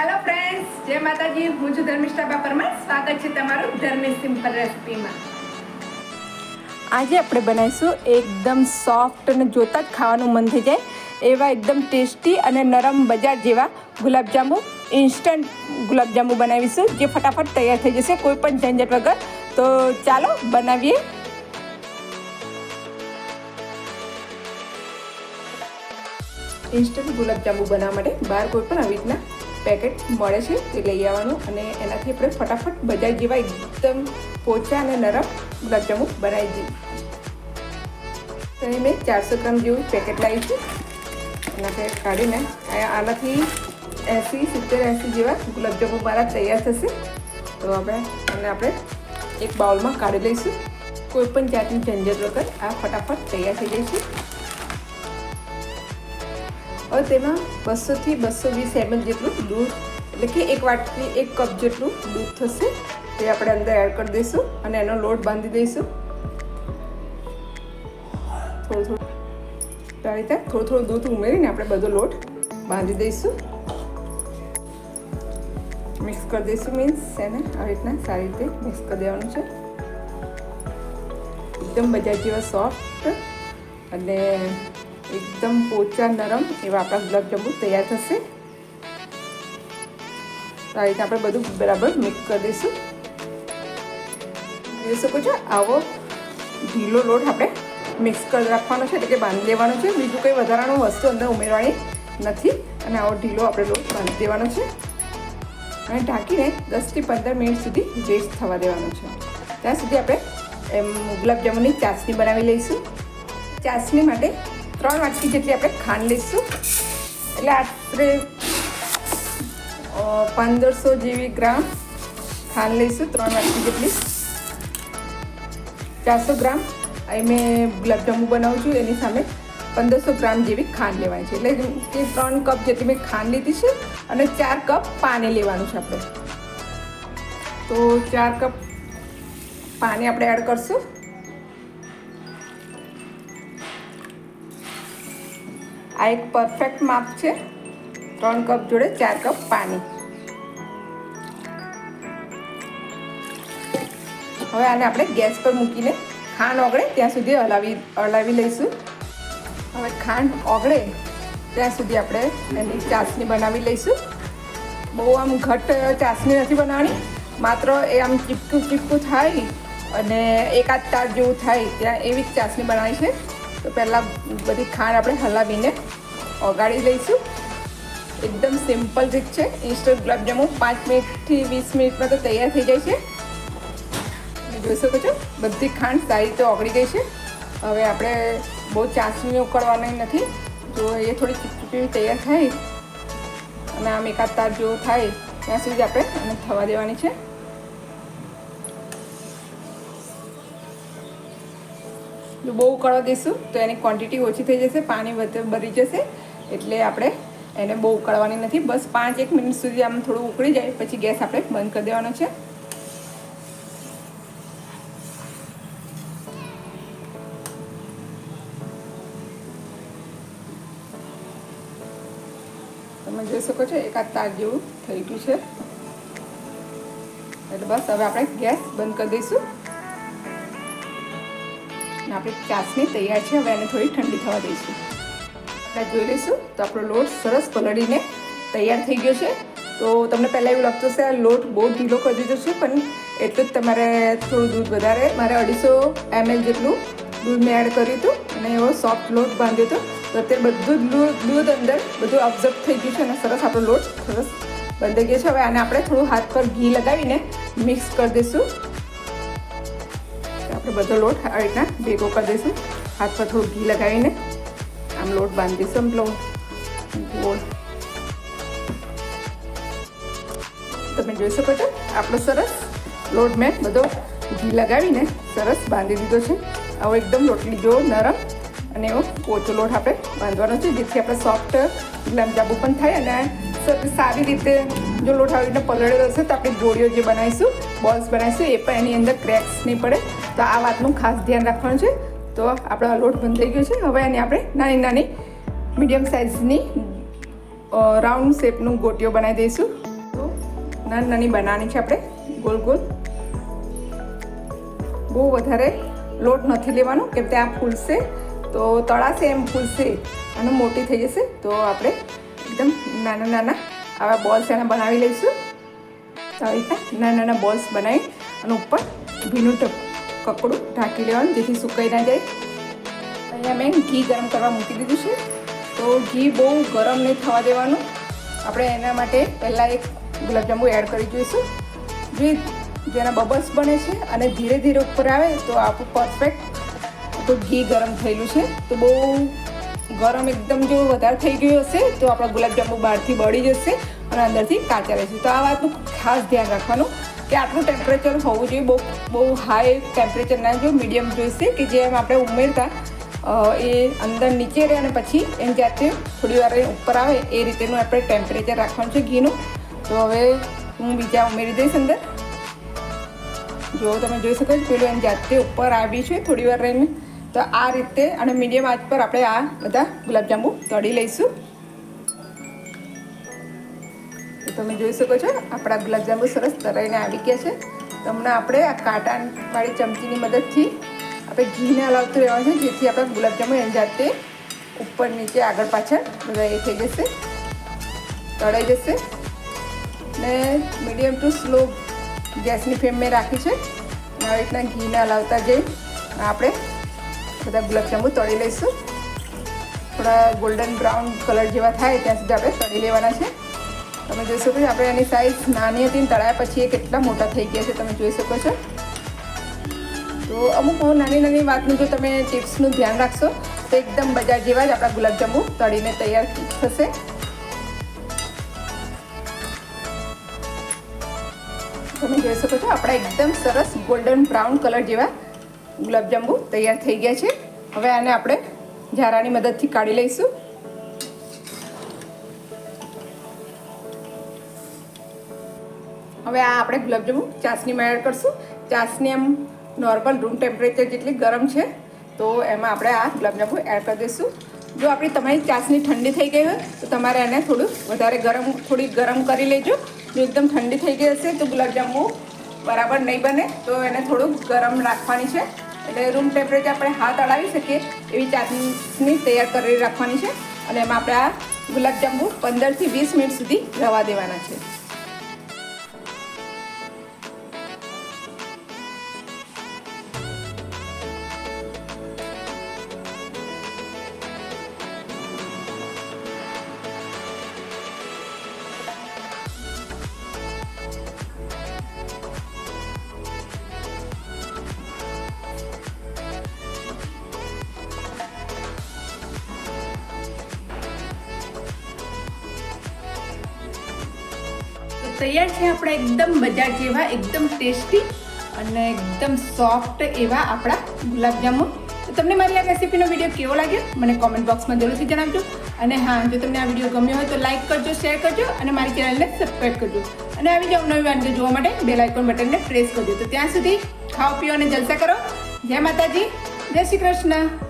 Hello friends જય માતાજી. હું છું ધર્મિષ્ઠા બાપરમાં. સ્વાગત છે તમારું ધર્મી સિમ્પલ રેસિપીમાં. આજે આપણે બનાવીશું એકદમ સોફ્ટ અને જોતાં જ ખાવાનું મન થઈ જાય એવા એકદમ ટેસ્ટી અને નરમ બજાર જેવા ગુલાબજાંબુ ઇન્સ્ટન્ટ ગુલાબજાંબુ બનાવીશું, જે ફટાફટ તૈયાર થઈ જશે કોઈ પણ ઝંઝટ વગર. તો ચાલો બનાવીએ. ઇન્સ્ટન્ટ ગુલાબજાંબુ બનાવવા માટે બહાર કોઈ પણ આવી રીતના પેકેટ મળે છે તે લઈ આવવાનું અને એનાથી આપણે ફટાફટ બજાર જેવા એકદમ પોચા અને નરમ ગુલાબજાંબુ બનાવી દઈએ. તો અહીં મેં ચારસો ગ્રામ જેવું પેકેટ લાવી છું. એનાથી કાઢીને આનાથી એંસી, સિત્તેર, એંસી જેવા ગુલાબજાંબુ મારા તૈયાર થશે. તો આપણે એને આપણે એક બાઉલમાં કાઢી લઈશું. કોઈપણ જાતની ઝંઝટ વગર આ ફટાફટ તૈયાર થઈ જશે હવે તેમાં બસોથી બસો વીસ એમએલ જેટલું દૂધ, એટલે કે એક વાટકી એક કપ જેટલું દૂધ થશે. તે આપણે અંદર એડ કરી દઈશું અને એનો લોટ બાંધી દઈશું. થોડું થોડું. તો આ રીતે થોડું થોડું દૂધ ઉમેરીને આપણે બધો લોટ બાંધી દઈશું. મિક્સ કરી દઈશું મીન્સ એને આવી રીતના સારી રીતે મિક્સ કરી દેવાનું છે. એકદમ બજાર જેવા સોફ્ટ અને એકદમ પોચા નરમ એવા આપણા ગુલાબજાંબુ તૈયાર થશે. આ રીતે આપણે બધું બરાબર મિક્સ કરી દઈશું. જોઈ શકો છો, આવો ઢીલો લોટ આપણે મિક્સ કરી રાખવાનો છે, એટલે કે બાંધી દેવાનો છે. બીજું કંઈ વધારાનું વસ્તુ અંદર ઉમેરવાની નથી. અને આવો ઢીલો આપણે લોટ બાંધી દેવાનો છે. અને ઢાંકીને દસથી પંદર મિનિટ સુધી રેસ્ટ થવા દેવાનો છે. ત્યાં સુધી આપણે એમ ગુલાબજાંબુની ચાસણી બનાવી લઈશું. ચાસણી માટે ત્રણ વાટકી જેટલી આપણે ખાંડ લઈશું. એટલે આશરે પંદરસો જેવી ગ્રામ ખાંડ લઈશું, ત્રણ વાટકી જેટલી. ચારસો ગ્રામ. અહીં મેં ગુલાબજાંબુ બનાવું છું, એની સામે પંદરસો ગ્રામ જેવી ખાંડ લેવાની છે. એટલે કે ત્રણ કપ જેટલી મેં ખાંડ લીધી છે અને ચાર કપ પાણી લેવાનું છે આપણે. તો ચાર કપ પાણી આપણે એડ કરશું. આ એક પરફેક્ટ માપ છે. ત્રણ કપ જોડે ચાર કપ પાણી. હવે આને આપણે ગેસ પર મૂકીને ખાંડ ઓગળે, ત્યાં સુધી હલાવી હલાવી લઈશું. હવે ખાંડ ઓગળે, ત્યાં સુધી આપણે એની ચાસણી બનાવી લઈશું. બહુ આમ ઘટ ચાસણી નથી બનાવવાની. માત્ર એ આમ ચીપકું ચીપકું થાય અને એકાદ તાર જેવું થાય, ત્યાં એવી જ ચાસણી બનાવી છે. તો પહેલાં બધી ખાંડ આપણે હલાવીને ઓગાળી લઈશું. એકદમ સિમ્પલ રીત છે. ઇન્સ્ટન્ટ ગુલાબજાંબુ પાંચ મિનિટથી વીસ મિનિટમાં તો તૈયાર થઈ જાય છે. જોઈ શકો છો, બધી ખાંડ સારી રીતે ઓગળી ગઈ છે. હવે આપણે બહુ ચાસણી ઉકળવાની નથી. જો એ થોડી ચીપચીપી તૈયાર થાય અને આમ એકાદ તાર જેવો થાય, ત્યાં સુધી આપણે એને થવા દેવાની છે. જો બહુ ઉકાળવા દઈશું તો એની ક્વોન્ટિટી ઓછી થઈ જશે, પાણી વધે, ભરી જશે. એટલે આપણે એને બહુ ઉકાળવાની નથી. બસ પાંચ એક મિનિટ સુધી આમ થોડું ઉકળી જાય, પછી ગેસ આપણે બંધ કરી દેવાનો છે. તમે જોઈ શકો છો એકાદ તાર જેવું થઈ ગયું છે. એટલે બસ હવે આપણે ગેસ બંધ કરી દઈશું. અને આપણી ચાસણી તૈયાર છે. હવે એને થોડી ઠંડી થવા દઈશું. આપણે જોઈ લઈશું તો આપણો લોટ સરસ પલળીને તૈયાર થઈ ગયો છે. તો તમને પહેલાં એવું લાગતું હશે, આ લોટ બહુ ઢીલો કરી દીધો છે, પણ એટલું જ તમારે થોડું દૂધ વધારે. મારે અઢીસો એમએલ જેટલું દૂધ મેં એડ કર્યું હતું અને એવો સોફ્ટ લોટ બાંધ્યો હતો. તો અત્યારે બધું જ દૂધ અંદર બધું ઓબ્ઝર્વ થઈ ગયું છે અને સરસ આપણો લોટ સરસ બંધાઈ ગયો છે. હવે આને આપણે થોડું હાથ પર ઘી લગાવીને મિક્સ કરી દઈશું. આપણે બધો લોટ આ રીતના ભેગો કરી દઈશું. હાથ પર થોડું ઘી લગાવીને આમ લોટ બાંધી દઈશું પેલો ગોળ તમે જોઈ શકો છો, આપણો સરસ લોટ મેં બધો ઘી લગાવીને સરસ બાંધી દીધો છે. આવો એકદમ રોટલી જેવો નરમ અને એવો પોચો લોટ આપણે બાંધવાનો છે, જેથી આપણે સોફ્ટ ગુલાબજાંબુ પણ થાય અને સારી રીતે જો લોટ આવી રીતે પલળેલો હશે તો આપણે જોડીઓ જે બનાવીશું બોલ્સ બનાવીશું, એ પણ એની અંદર ક્રેક્સ નહીં પડે. તો આ વાતનું ખાસ ધ્યાન રાખવાનું છે. તો આપણો લોટ બંધ થઈ ગયો છે. હવે એને આપણે નાની નાની મીડિયમ સાઇઝની રાઉન્ડ શેપનું ગોટીઓ બનાવી દઈશું. તો નાની નાની બનાવવાની છે આપણે, ગોલ ગોલ. બહુ વધારે લોટ નથી લેવાનો, કેમ કે આ ફૂલશે. તો તળાશે એમ ફૂલશે, અને મોટી થઈ જશે. તો આપણે એકદમ નાના નાના આવા બોલ્સ એના બનાવી લઈશું. તો આવી રીતે નાના નાના બોલ્સ બનાવી અને ઉપર ભીનું કપડું ઢાંકી લેવાનું જેથી સુકાઈ ના જાય. અહીંયા મેં ઘી ગરમ કરવા મૂકી દીધું છે. તો ઘી બહુ ગરમ નહીં થવા દેવાનું. આપણે એના માટે પહેલાં એક ગુલાબજાંબુ એડ કરી જોઈશું. જે જેના બબલ્સ બને છે અને ધીરે ધીરે ઉપર આવે તો આપણું પરફેક્ટ આપણું ઘી ગરમ થયેલું છે. તો બહુ ગરમ એકદમ જો વધારે થઈ ગયું હશે તો આપણા ગુલાબજાંબુ બહારથી બળી જશે. અને અંદરથી કાચા રહેશે. તો આ વાતનું ખાસ ધ્યાન રાખવાનું કે આટલું ટેમ્પરેચર હોવું જોઈએ. બહુ બહુ હાઈ ટેમ્પરેચર ના જો મીડિયમ જોઈશે કે જેમ આપણે ઉમેરતા એ અંદર નીચે રહે અને પછી એમ જાતે થોડી વાર ઉપર આવે એ રીતેનું આપણે ટેમ્પરેચર રાખવાનું છે ઘીનું. તો હવે હું બીજા ઉમેરી દઈશ અંદર. જો તમે જોઈ શકો છો, પેલું એમ જાતે ઉપર આવ્યું છે થોડી વાર રહીને. તો આ રીતે અને મીડિયમ આંચ પર આપણે આ બધા ગુલાબજાંબુ તળી લઈશું. તો તમે જોઈ શકો છો, આપણા ગુલાબજાંબુ સરસ તરાઈને આવી ગયા છે. તમને આપણે આ કાંટાવાળી ચમચીની મદદથી આપણે ઘીને હલાવતું રહેવાનું છે, જેથી આપણા ગુલાબજાંબુ એમ જાતે ઉપર નીચે આગળ પાછળ બધા એ થઈ જશે, તળાઈ જશે. ને મીડિયમ ટુ સ્લો ગેસની ફ્લેમ મેં રાખી છે. આવી રીતના ઘીને હલાવતા જઈ આપણે બધા ગુલાબજાંબુ તળી લઈશું. થોડા ગોલ્ડન બ્રાઉન કલર જેવા થાય ત્યાં સુધી આપણે તળી લેવાના છે. તમે જોઈ શકો છો, આપણે એની સાઈઝ નાની હતી ને તળાયા પછી એ કેટલા મોટા થઈ ગયા છે તમે જોઈ શકો છો. તો અમુક નાની નાની વાતનું જો તમે ટિપ્સનું ધ્યાન રાખશો, તો એકદમ બજાર જેવા જ આપણા ગુલાબજાંબુ તળીને તૈયાર થશે. તમે જોઈ શકો છો, આપણા એકદમ સરસ ગોલ્ડન બ્રાઉન કલર જેવા ગુલાબજાંબુ તૈયાર થઈ ગયા છે. હવે આને આપણે ઝારાની મદદથી કાઢી લઈશું. હવે આ આપણે ગુલાબજાંબુ ચાસણીમાં એડ કરશું. ચાસણી એમ નોર્મલ રૂમ ટેમ્પરેચર જેટલી ગરમ છે, તો એમાં આપણે આ ગુલાબજાંબુ એડ કરી દઈશું. જો આપણી તમારી ચાસણી ઠંડી થઈ ગઈ હોય, તો તમારે એને થોડું વધારે ગરમ, થોડી ગરમ કરી લેજો. જો એકદમ ઠંડી થઈ ગઈ હશે, તો ગુલાબજાંબુ બરાબર નહીં બને, તો એને થોડું ગરમ રાખવાની છે. એટલે રૂમ ટેમ્પરેચર આપણે હાથ અડાવી શકીએ એવી ચાસણી તૈયાર કરી રાખવાની છે. અને એમાં આપણે આ ગુલાબજાંબુ પંદરથી વીસ મિનિટ સુધી રવા દેવાના છે. તૈયાર છે આપણા એકદમ બજાર જેવા, એકદમ ટેસ્ટી અને એકદમ સોફ્ટ એવા આપણા ગુલાબજાંબુ. તો તમને મારી આ રેસીપીનો વીડિયો કેવો લાગ્યો? મને કોમેન્ટ બોક્સમાં જરૂરથી જણાવજો. અને હા, જો તમને આ વીડિયો ગમ્યો હોય તો લાઇક કરજો શેર કરજો અને મારી ચેનલને સબસ્ક્રાઈબ કરજો. અને આવી જાવ નવી વાનગી જોવા માટે બેલ આઇકોન બટનને પ્રેસ કરજો. તો ત્યાં સુધી ખાઓ, પીઓ અને જલસા કરો. જય માતાજી, જય શ્રી કૃષ્ણ.